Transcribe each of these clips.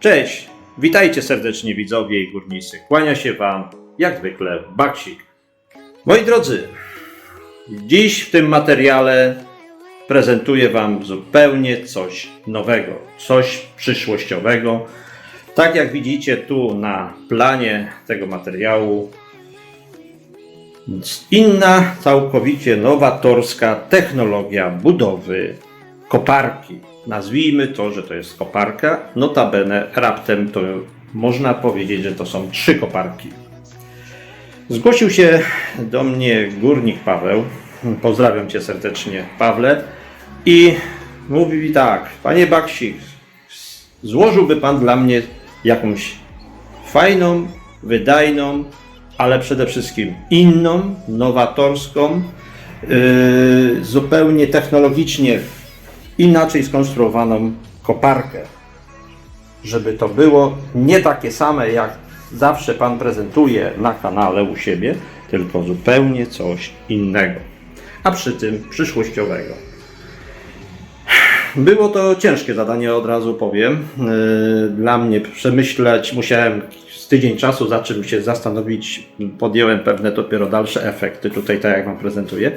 Cześć, witajcie serdecznie widzowie i górnicy. Kłania się Wam, jak zwykle, Baksik. Moi drodzy, dziś w tym materiale prezentuję Wam zupełnie coś nowego, coś przyszłościowego. Tak jak widzicie tu na planie tego materiału, inna, całkowicie nowatorska technologia budowy koparki. Nazwijmy to, że to jest koparka. Notabene raptem to można powiedzieć, że to są trzy koparki. Zgłosił się do mnie górnik Paweł. Pozdrawiam cię serdecznie, Pawle. I mówi mi tak, panie Baksik, złożyłby pan dla mnie jakąś fajną, wydajną, ale przede wszystkim inną, nowatorską, yy, zupełnie technologicznie inaczej skonstruowaną koparkę. Żeby to było nie takie same, jak zawsze Pan prezentuje na kanale u siebie, tylko zupełnie coś innego. A przy tym przyszłościowego. Było to ciężkie zadanie, od razu powiem. Yy, Dla mnie przemyśleć musiałem z tydzień czasu, za czym się zastanowić. Podjąłem pewne dopiero dalsze efekty, tutaj tak jak Wam prezentuję.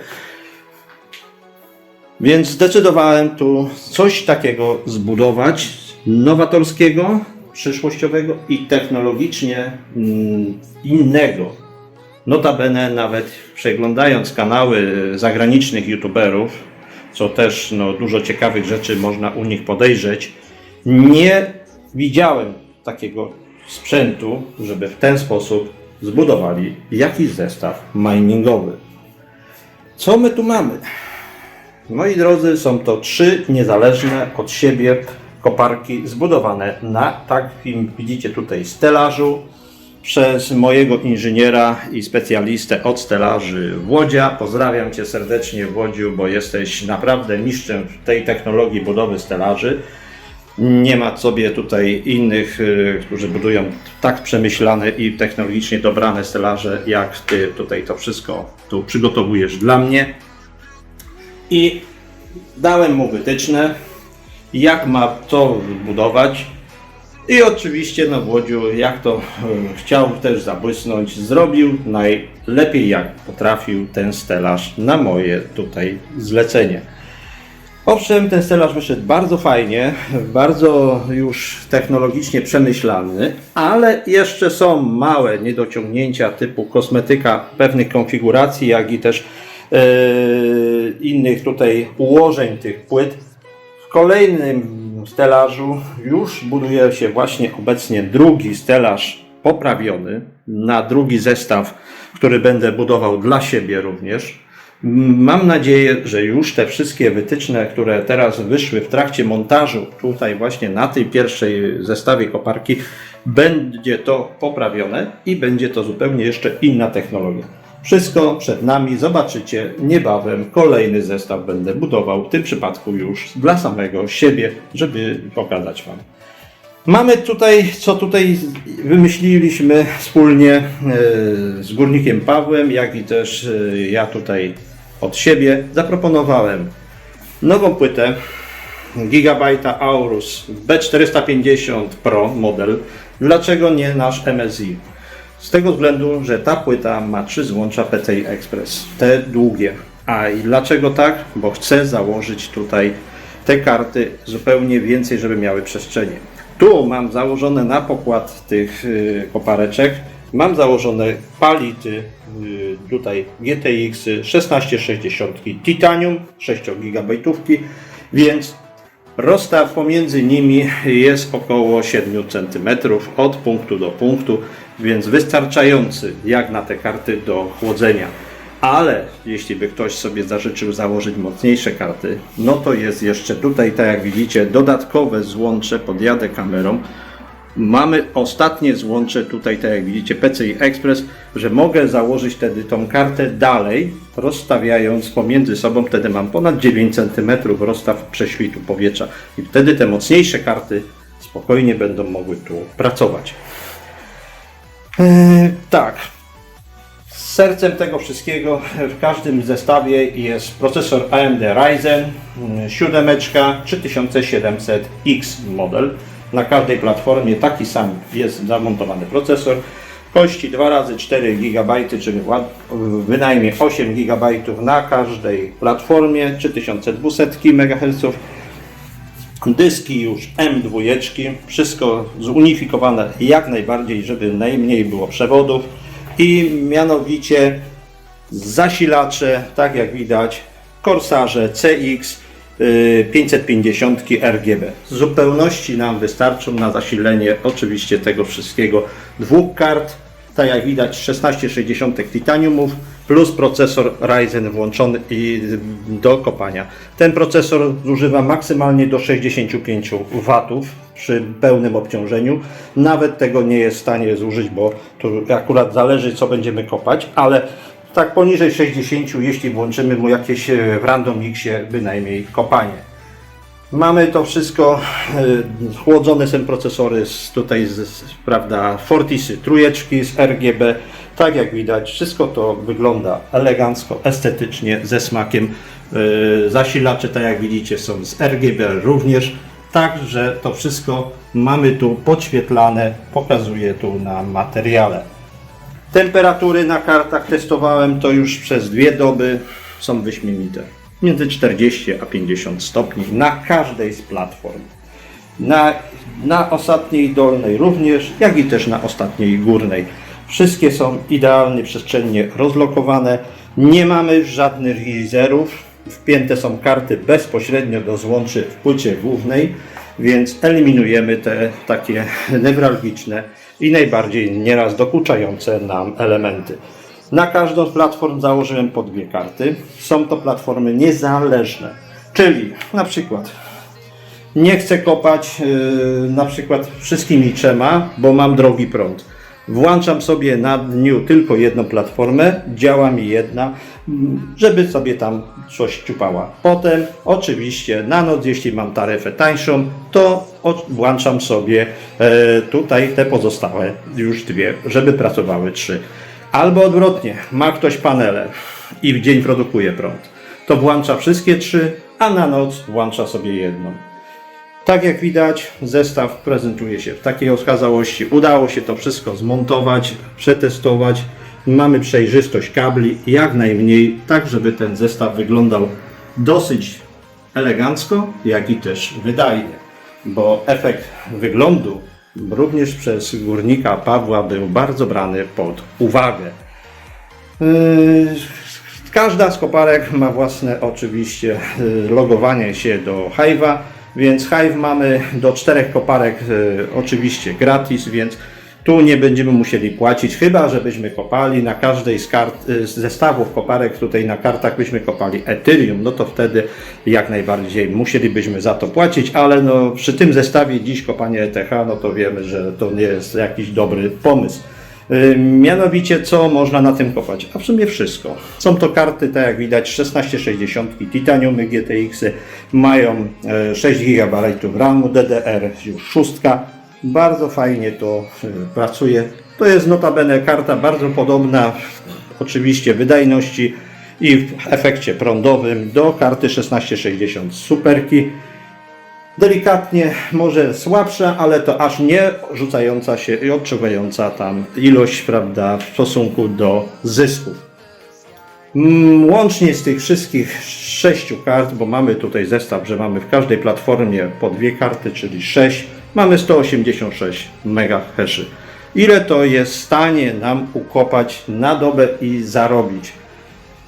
Więc zdecydowałem tu coś takiego zbudować, nowatorskiego, przyszłościowego i technologicznie mm, innego. Notabene nawet przeglądając kanały zagranicznych youtuberów, co też no, dużo ciekawych rzeczy można u nich podejrzeć, nie widziałem takiego sprzętu, żeby w ten sposób zbudowali jakiś zestaw miningowy. Co my tu mamy? Moi drodzy, są to trzy niezależne od siebie koparki zbudowane na takim, widzicie tutaj, stelażu przez mojego inżyniera i specjalistę od stelaży Włodzia. Pozdrawiam Cię serdecznie Włodziu, bo jesteś naprawdę mistrzem w tej technologii budowy stelaży. Nie ma sobie tutaj innych, y, którzy budują tak przemyślane i technologicznie dobrane stelaże, jak Ty tutaj to wszystko tu przygotowujesz dla mnie i dałem mu wytyczne, jak ma to budować. I oczywiście na Włodziu, jak to e, chciał też zabłysnąć, zrobił najlepiej jak potrafił ten stelaż na moje tutaj zlecenie. Owszem, ten stelaż wyszedł bardzo fajnie, bardzo już technologicznie przemyślany, ale jeszcze są małe niedociągnięcia typu kosmetyka pewnych konfiguracji, jak i też innych tutaj ułożeń tych płyt. W kolejnym stelażu już buduje się właśnie obecnie drugi stelaż poprawiony na drugi zestaw, który będę budował dla siebie również. Mam nadzieję, że już te wszystkie wytyczne, które teraz wyszły w trakcie montażu, tutaj właśnie na tej pierwszej zestawie koparki, będzie to poprawione i będzie to zupełnie jeszcze inna technologia. Wszystko przed nami, zobaczycie niebawem. Kolejny zestaw będę budował, w tym przypadku już dla samego siebie, żeby pokazać Wam. Mamy tutaj, co tutaj wymyśliliśmy wspólnie e, z górnikiem Pawłem, jak i też e, ja tutaj od siebie zaproponowałem nową płytę Gigabyte Aorus B450 Pro model. Dlaczego nie nasz MSI? Z tego względu, że ta płyta ma trzy złącza PCI Express, te długie. A i dlaczego tak? Bo chcę założyć tutaj te karty zupełnie więcej, żeby miały przestrzenie. Tu mam założone na pokład tych y, kopareczek, mam założone pality, y, tutaj GTX 1660 Titanium 6 GB, więc Rozstaw pomiędzy nimi jest około 7 cm od punktu do punktu, więc wystarczający jak na te karty do chłodzenia. Ale jeśli by ktoś sobie zażyczył założyć mocniejsze karty, no to jest jeszcze tutaj, tak jak widzicie, dodatkowe złącze, podjadę kamerą. Mamy ostatnie złącze tutaj, tak jak widzicie, PCI Express, że mogę założyć wtedy tą kartę dalej, rozstawiając pomiędzy sobą, wtedy mam ponad 9 cm rozstaw prześwitu powietrza i wtedy te mocniejsze karty spokojnie będą mogły tu pracować. Eee, tak, Sercem tego wszystkiego w każdym zestawie jest procesor AMD Ryzen 7 3700X model. Na każdej platformie taki sam jest zamontowany procesor. Kości 2 razy 4 GB, czyli wynajmniej 8 GB na każdej platformie, 3200 MHz. Dyski już M2, wszystko zunifikowane jak najbardziej, żeby najmniej było przewodów i mianowicie zasilacze, tak jak widać, Corsarze CX 550 RGB. W zupełności nam wystarczą na zasilenie oczywiście tego wszystkiego dwóch kart, tak jak widać 1660 titaniumów plus procesor Ryzen włączony i do kopania. Ten procesor zużywa maksymalnie do 65 W przy pełnym obciążeniu. Nawet tego nie jest w stanie zużyć, bo to akurat zależy co będziemy kopać, ale tak poniżej 60, jeśli włączymy mu jakieś e, w random mixie bynajmniej kopanie. Mamy to wszystko, y, chłodzone są procesory z, tutaj z, z, prawda, Fortisy, trójeczki z RGB. Tak jak widać, wszystko to wygląda elegancko, estetycznie, ze smakiem. Y, Zasilacze, tak jak widzicie, są z RGB również. Także to wszystko mamy tu podświetlane, pokazuję tu na materiale. Temperatury na kartach testowałem to już przez dwie doby. Są wyśmienite. Między 40 a 50 stopni na każdej z platform. Na, na ostatniej dolnej również, jak i też na ostatniej górnej. Wszystkie są idealnie przestrzennie rozlokowane. Nie mamy żadnych releaserów. Wpięte są karty bezpośrednio do złączy w płycie głównej, więc eliminujemy te takie newralgiczne i najbardziej nieraz dokuczające nam elementy. Na każdą z platform założyłem po dwie karty. Są to platformy niezależne, czyli na przykład nie chcę kopać yy, na przykład wszystkimi trzema, bo mam drogi prąd. Włączam sobie na dniu tylko jedną platformę, działa mi jedna, żeby sobie tam coś ciupała. Potem oczywiście na noc, jeśli mam taryfę tańszą, to włączam sobie e, tutaj te pozostałe już dwie, żeby pracowały trzy. Albo odwrotnie, ma ktoś panele i w dzień produkuje prąd, to włącza wszystkie trzy, a na noc włącza sobie jedną. Tak jak widać, zestaw prezentuje się w takiej okazałości. Udało się to wszystko zmontować, przetestować. Mamy przejrzystość kabli, jak najmniej, tak żeby ten zestaw wyglądał dosyć elegancko, jak i też wydajnie. Bo efekt wyglądu również przez górnika Pawła był bardzo brany pod uwagę. Yy, Każda z koparek ma własne oczywiście yy, logowanie się do Hive'a, więc Hive mamy do czterech koparek yy, oczywiście gratis, więc tu nie będziemy musieli płacić, chyba żebyśmy kopali na każdej z kart, yy, z zestawów koparek, tutaj na kartach byśmy kopali Ethereum, no to wtedy jak najbardziej musielibyśmy za to płacić, ale no przy tym zestawie dziś kopanie ETH, no to wiemy, że to nie jest jakiś dobry pomysł. Y, Mianowicie, co można na tym kopać? A w sumie wszystko. Są to karty, tak jak widać, 1660 Titaniumy GTX, -y, mają e, 6 GB RAMu, DDR już szóstka. Bardzo fajnie to y, pracuje. To jest notabene karta bardzo podobna, oczywiście wydajności i w efekcie prądowym do karty 1660 Superki. Delikatnie, może słabsza, ale to aż nie rzucająca się i odczuwająca tam ilość, prawda, w stosunku do zysków. Mm, Łącznie z tych wszystkich sześciu kart, bo mamy tutaj zestaw, że mamy w każdej platformie po dwie karty, czyli 6, mamy 186 MHz. Ile to jest w stanie nam ukopać na dobę i zarobić?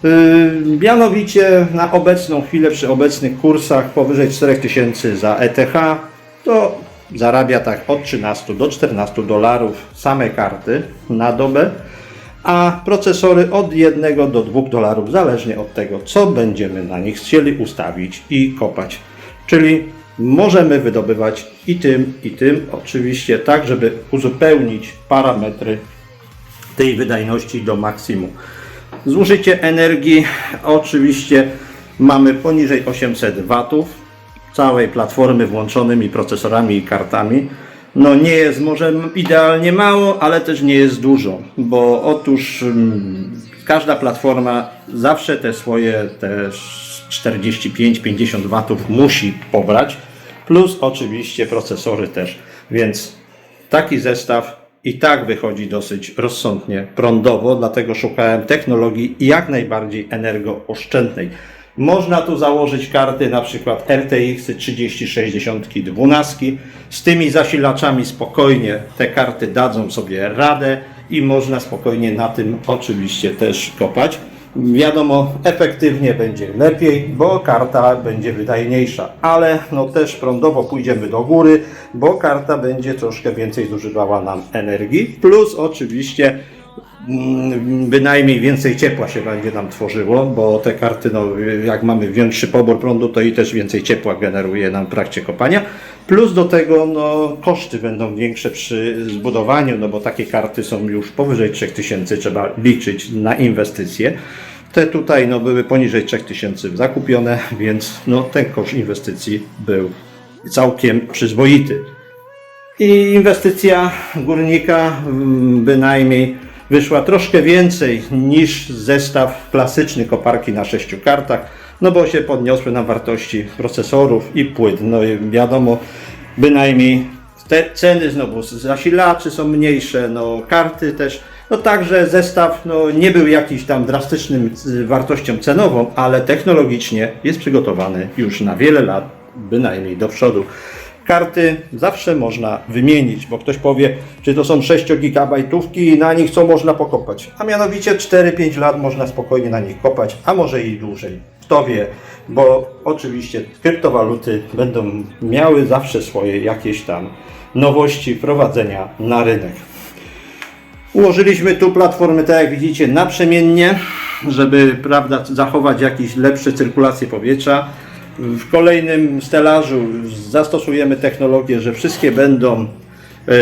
Yy, Mianowicie na obecną chwilę, przy obecnych kursach powyżej 4000 za ETH, to zarabia tak od 13 do 14 dolarów same karty na dobę, a procesory od 1 do 2 dolarów, zależnie od tego, co będziemy na nich chcieli ustawić i kopać. Czyli możemy wydobywać i tym, i tym, oczywiście tak, żeby uzupełnić parametry tej wydajności do maksimum. Zużycie energii oczywiście mamy poniżej 800 W całej platformy włączonymi procesorami i kartami. No nie jest może idealnie mało, ale też nie jest dużo, bo otóż mm, każda platforma zawsze te swoje te 45-50 W musi pobrać, plus oczywiście procesory też Więc taki zestaw i tak wychodzi dosyć rozsądnie prądowo, dlatego szukałem technologii jak najbardziej energooszczędnej. Można tu założyć karty na przykład RTX 3060 12. Z tymi zasilaczami spokojnie te karty dadzą sobie radę i można spokojnie na tym oczywiście też kopać. Wiadomo, efektywnie będzie lepiej, bo karta będzie wydajniejsza, ale no też prądowo pójdziemy do góry, bo karta będzie troszkę więcej zużywała nam energii, plus oczywiście mm, bynajmniej więcej ciepła się będzie nam tworzyło, bo te karty, no, jak mamy większy pobór prądu, to i też więcej ciepła generuje nam w trakcie kopania. Plus do tego no, koszty będą większe przy zbudowaniu, no bo takie karty są już powyżej 3000, trzeba liczyć na inwestycje. Te tutaj no, były poniżej 3000 zakupione, więc no, ten koszt inwestycji był całkiem przyzwoity. I inwestycja górnika mm, bynajmniej wyszła troszkę więcej niż zestaw klasyczny koparki na sześciu kartach, no bo się podniosły nam wartości procesorów i płyt. No i wiadomo, bynajmniej te ceny znowu zasilaczy są mniejsze, no karty też. No także zestaw no, nie był jakiś tam drastycznym y, wartością cenową, ale technologicznie jest przygotowany już na wiele lat, bynajmniej do przodu. Karty zawsze można wymienić, bo ktoś powie, czy to są 6 gigabajtówki i na nich co można pokopać. A mianowicie 4-5 lat można spokojnie na nich kopać, a może i dłużej. Kto wie, bo oczywiście kryptowaluty będą miały zawsze swoje jakieś tam nowości wprowadzenia na rynek. Ułożyliśmy tu platformy, tak jak widzicie, naprzemiennie, żeby prawda, zachować jakąś lepszą cyrkulację powietrza. W kolejnym stelażu zastosujemy technologię, że wszystkie będą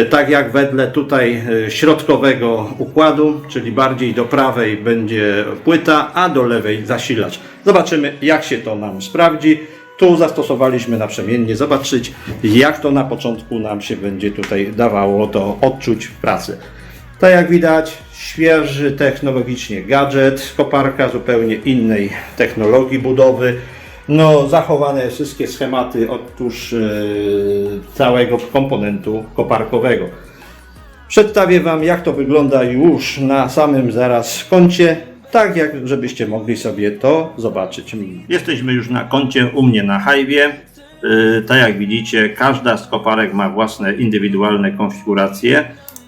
tak jak wedle tutaj e, środkowego układu, czyli bardziej do prawej będzie płyta, a do lewej zasilacz. Zobaczymy jak się to nam sprawdzi. Tu zastosowaliśmy naprzemiennie, zobaczyć jak to na początku nam się będzie tutaj dawało to odczuć w pracy. Tak jak widać, świeży technologicznie gadżet, koparka zupełnie innej technologii budowy. No, zachowane wszystkie schematy otóż yy, całego komponentu koparkowego. Przedstawię Wam, jak to wygląda już na samym zaraz koncie, tak jak żebyście mogli sobie to zobaczyć. Jesteśmy już na koncie u mnie na hajwie. Yy, tak jak widzicie, każda z koparek ma własne indywidualne konfiguracje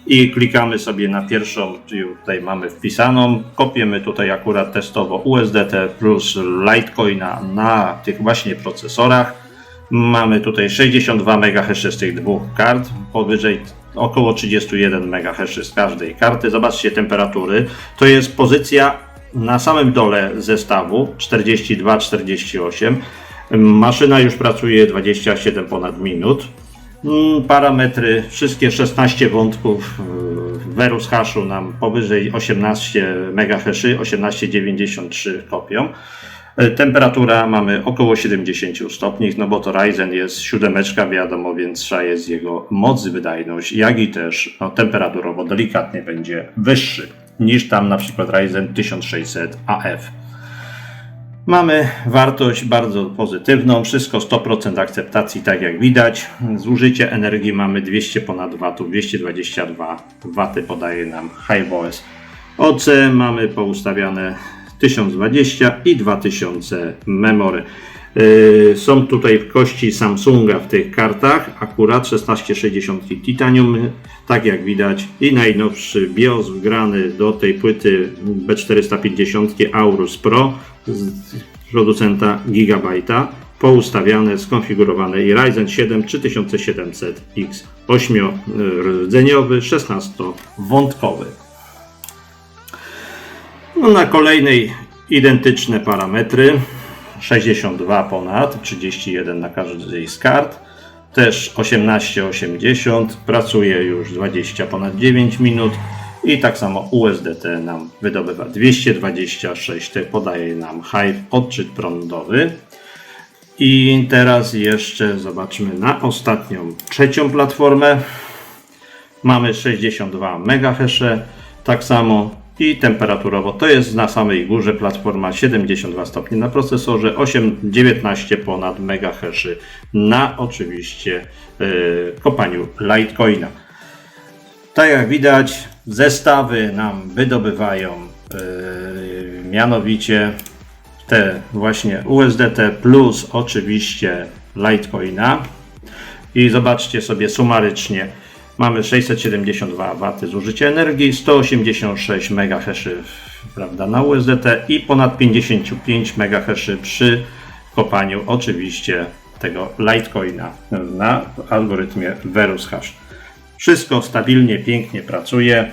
i klikamy sobie na pierwszą, tutaj mamy wpisaną, kopiemy tutaj akurat testowo USDT plus Litecoina na tych właśnie procesorach. Mamy tutaj 62 MHz z tych dwóch kart, powyżej około 31 MHz z każdej karty. Zobaczcie temperatury. To jest pozycja na samym dole zestawu 42-48. Maszyna już pracuje 27 ponad minut. Mm, Parametry, wszystkie 16 wątków y, Verus haszu nam powyżej 18 MHz, 1893 kopią. Y, Temperatura mamy około 70 stopni, no bo to Ryzen jest siódemeczka, wiadomo, więc trzeba jest jego moc, wydajność, jak i też no, temperaturowo delikatnie będzie wyższy niż tam na przykład Ryzen 1600 AF. Mamy wartość bardzo pozytywną, wszystko 100% akceptacji, tak jak widać. Zużycie energii mamy 200 ponad watów, 222 waty podaje nam HiveOS. OC mamy poustawiane 1020 i 2000 memory. Yy, Są tutaj kości Samsunga w tych kartach, akurat 1660 Titanium, tak jak widać, i najnowszy BIOS wgrany do tej płyty B450 Aorus Pro z producenta Gigabyte'a, poustawiane, skonfigurowane i Ryzen 7 3700X 8-rdzeniowy, 16-wątkowy. No, na kolejnej identyczne parametry. 62 ponad, 31 na każdej z kart. Też 18,80, pracuje już 20 ponad 9 minut i tak samo USDT nam wydobywa 226, te podaje nam Hive odczyt prądowy. I teraz jeszcze zobaczmy na ostatnią, trzecią platformę. Mamy 62 MHz, tak samo i temperaturowo to jest na samej górze platforma 72 stopnie na procesorze, 8, 19 ponad MHz na oczywiście yy, kopaniu Litecoina. Tak jak widać, zestawy nam wydobywają yy, mianowicie te właśnie USDT plus oczywiście Litecoina. I zobaczcie sobie sumarycznie. Mamy 672 W zużycia energii, 186 MHz prawda, na USDT i ponad 55 MHz przy kopaniu oczywiście tego Litecoina na algorytmie Verus Hash. Wszystko stabilnie, pięknie pracuje.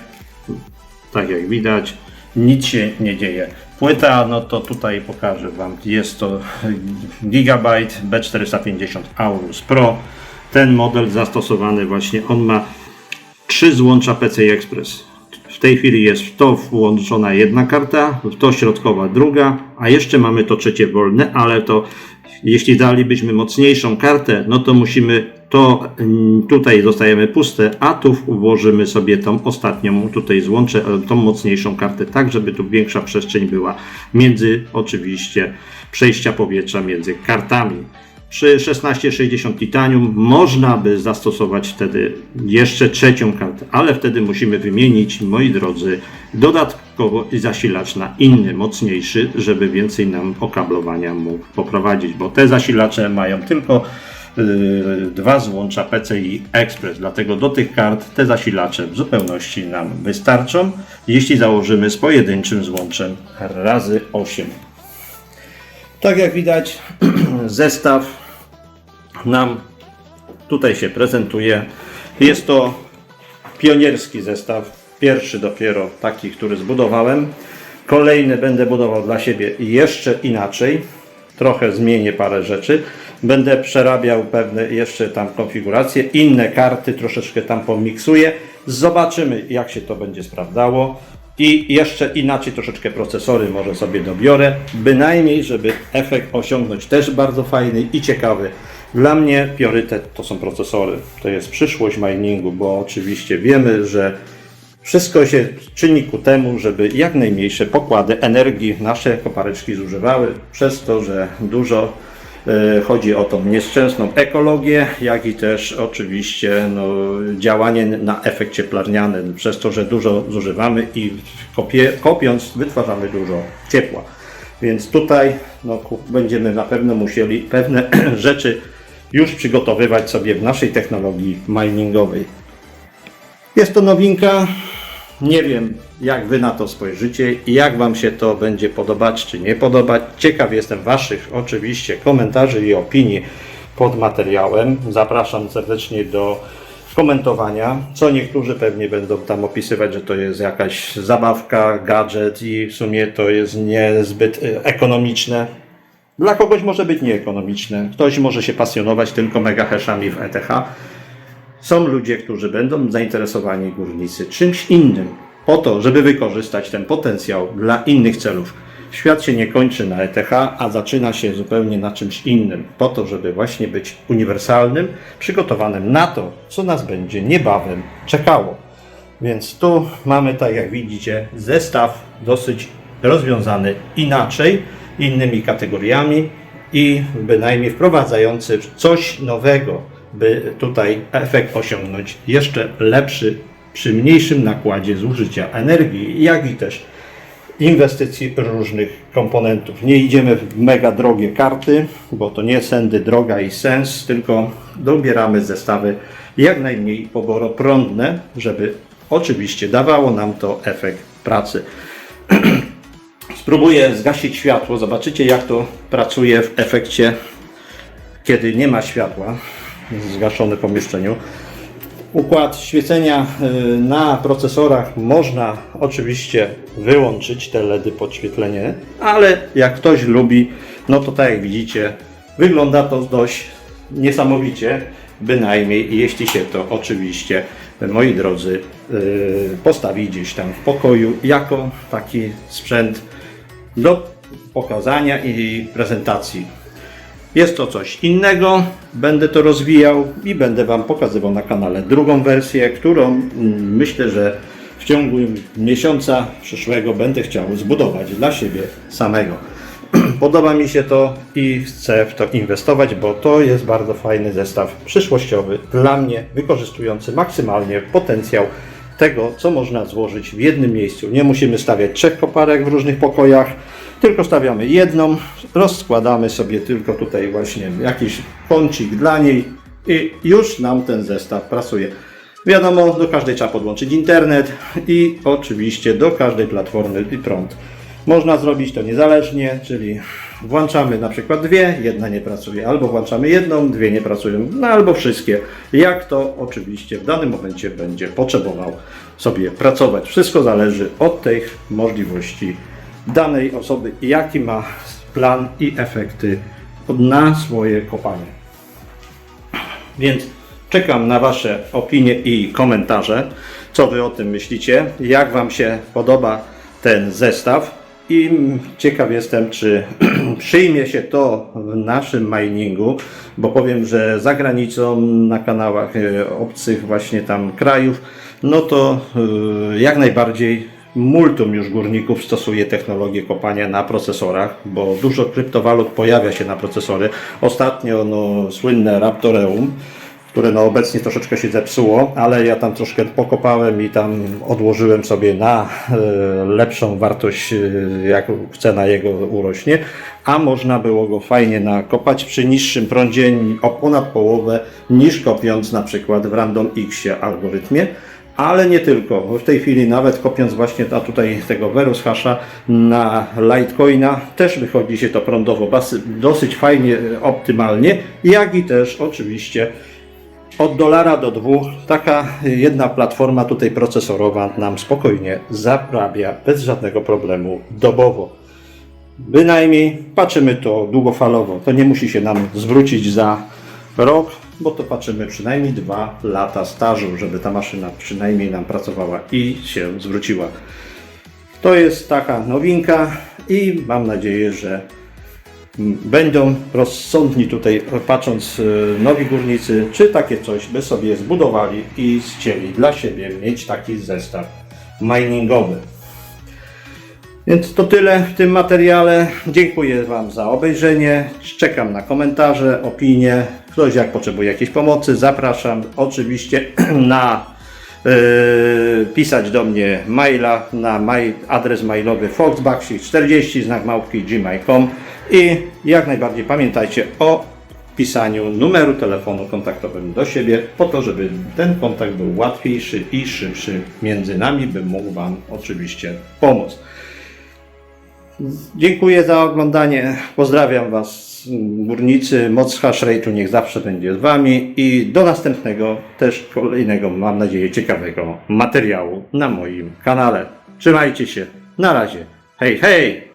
Tak jak widać, nic się nie dzieje. Płyta, no to tutaj pokażę Wam. Jest to Gigabyte B450 Aorus Pro. Ten model zastosowany właśnie, on ma trzy złącza PCI Express. W tej chwili jest w to włączona jedna karta, w to środkowa druga, a jeszcze mamy to trzecie wolne, ale to jeśli dalibyśmy mocniejszą kartę, no to musimy to mm, tutaj zostajemy puste, a tu włożymy sobie tą ostatnią, tutaj złączę e, tą mocniejszą kartę, tak żeby tu większa przestrzeń była między oczywiście przejścia powietrza między kartami. Przy 1660 titanium można by zastosować wtedy jeszcze trzecią kartę, ale wtedy musimy wymienić, moi drodzy, dodatkowo zasilacz na inny, mocniejszy, żeby więcej nam okablowania mógł poprowadzić, bo te zasilacze mają tylko dwa złącza PCI Express, dlatego do tych kart te zasilacze w zupełności nam wystarczą, jeśli założymy z pojedynczym złączem razy 8. Tak jak widać, zestaw nam tutaj się prezentuje. Jest to pionierski zestaw, pierwszy dopiero taki, który zbudowałem. Kolejny będę budował dla siebie jeszcze inaczej. Trochę zmienię parę rzeczy. Będę przerabiał pewne jeszcze tam konfiguracje, inne karty troszeczkę tam pomiksuję. Zobaczymy, jak się to będzie sprawdzało. I jeszcze inaczej troszeczkę procesory może sobie dobiorę, bynajmniej, żeby efekt osiągnąć też bardzo fajny i ciekawy. Dla mnie priorytet to są procesory. To jest przyszłość miningu, bo oczywiście wiemy, że wszystko się czyni ku temu, żeby jak najmniejsze pokłady energii nasze kopareczki zużywały, przez to, że dużo chodzi o tą nieszczęsną ekologię, jak i też oczywiście no, działanie na efekt cieplarniany, przez to, że dużo zużywamy i kopie, kopiąc wytwarzamy dużo ciepła. Więc tutaj no, będziemy na pewno musieli pewne rzeczy już przygotowywać sobie w naszej technologii miningowej. Jest to nowinka. Nie wiem, jak Wy na to spojrzycie i jak Wam się to będzie podobać czy nie podobać. Ciekaw jestem Waszych oczywiście komentarzy i opinii pod materiałem. Zapraszam serdecznie do komentowania. Co niektórzy pewnie będą tam opisywać, że to jest jakaś zabawka, gadżet i w sumie to jest niezbyt e, ekonomiczne. Dla kogoś może być nieekonomiczne. Ktoś może się pasjonować tylko megahashami w ETH. Są ludzie, którzy będą zainteresowani górnicy czymś innym, po to, żeby wykorzystać ten potencjał dla innych celów. Świat się nie kończy na ETH, a zaczyna się zupełnie na czymś innym, po to, żeby właśnie być uniwersalnym, przygotowanym na to, co nas będzie niebawem czekało. Więc tu mamy, tak jak widzicie, zestaw dosyć rozwiązany inaczej, innymi kategoriami i bynajmniej wprowadzający coś nowego, by tutaj efekt osiągnąć jeszcze lepszy przy mniejszym nakładzie zużycia energii, jak i też inwestycji różnych komponentów. Nie idziemy w mega drogie karty, bo to nie sędy droga i sens, tylko dobieramy zestawy jak najmniej poboroprądne, żeby oczywiście dawało nam to efekt pracy. Spróbuję zgasić światło, zobaczycie jak to pracuje w efekcie, kiedy nie ma światła w zgaszonym pomieszczeniu. Układ świecenia y, na procesorach można oczywiście wyłączyć te LEDy podświetlenie, ale jak ktoś lubi, no to tak jak widzicie, wygląda to dość niesamowicie, bynajmniej jeśli się to oczywiście, moi drodzy, y, postawi gdzieś tam w pokoju jako taki sprzęt do pokazania i prezentacji. Jest to coś innego, będę to rozwijał i będę Wam pokazywał na kanale drugą wersję, którą mm, myślę, że w ciągu miesiąca przyszłego będę chciał zbudować dla siebie samego. Podoba mi się to i chcę w to inwestować, bo to jest bardzo fajny zestaw przyszłościowy dla mnie, wykorzystujący maksymalnie potencjał tego, co można złożyć w jednym miejscu. Nie musimy stawiać trzech koparek w różnych pokojach, tylko stawiamy jedną, rozkładamy sobie tylko tutaj właśnie jakiś kącik dla niej i już nam ten zestaw pracuje. Wiadomo, do każdej trzeba podłączyć internet i oczywiście do każdej platformy i prąd. Można zrobić to niezależnie, czyli włączamy na przykład dwie, jedna nie pracuje, albo włączamy jedną, dwie nie pracują, no albo wszystkie. Jak to oczywiście w danym momencie będzie potrzebował sobie pracować. Wszystko zależy od tych możliwości danej osoby, jaki ma plan i efekty na swoje kopanie. Więc czekam na Wasze opinie i komentarze. Co Wy o tym myślicie? Jak Wam się podoba ten zestaw? I ciekaw jestem, czy przyjmie się to w naszym miningu, bo powiem, że za granicą na kanałach e, obcych właśnie tam krajów, no to e, jak najbardziej multum już górników stosuje technologię kopania na procesorach, bo dużo kryptowalut pojawia się na procesory. Ostatnio no, słynne Raptoreum, które no obecnie troszeczkę się zepsuło, ale ja tam troszkę pokopałem i tam odłożyłem sobie na e, lepszą wartość, e, jak cena jego urośnie, a można było go fajnie nakopać przy niższym prądzie o ponad połowę niż kopiąc na przykład w Random X algorytmie. Ale nie tylko, w tej chwili nawet kopiąc właśnie a tutaj tego Verus Hasha na Litecoina też wychodzi się to prądowo dosyć fajnie, optymalnie, jak i też oczywiście od dolara do dwóch taka jedna platforma tutaj procesorowa nam spokojnie zaprabia bez żadnego problemu dobowo. Bynajmniej patrzymy to długofalowo. To nie musi się nam zwrócić za rok, bo to patrzymy przynajmniej dwa lata stażu, żeby ta maszyna przynajmniej nam pracowała i się zwróciła. To jest taka nowinka i mam nadzieję, że będą rozsądni tutaj, patrząc y, nowi górnicy, czy takie coś by sobie zbudowali i chcieli dla siebie mieć taki zestaw miningowy. Więc to tyle w tym materiale. Dziękuję Wam za obejrzenie. Czekam na komentarze, opinie. Ktoś jak potrzebuje jakiejś pomocy, zapraszam oczywiście na yy, pisać do mnie maila na maj, adres mailowy foxbaxi40 znak małpki gmail.com i jak najbardziej pamiętajcie o pisaniu numeru telefonu kontaktowego do siebie, po to, żeby ten kontakt był łatwiejszy i szybszy między nami, bym mógł Wam oczywiście pomóc. Dziękuję za oglądanie. Pozdrawiam Was, górnicy. Moc hash rate'u niech zawsze będzie z Wami i do następnego, też kolejnego, mam nadzieję, ciekawego materiału na moim kanale. Trzymajcie się. Na razie. Hej, hej!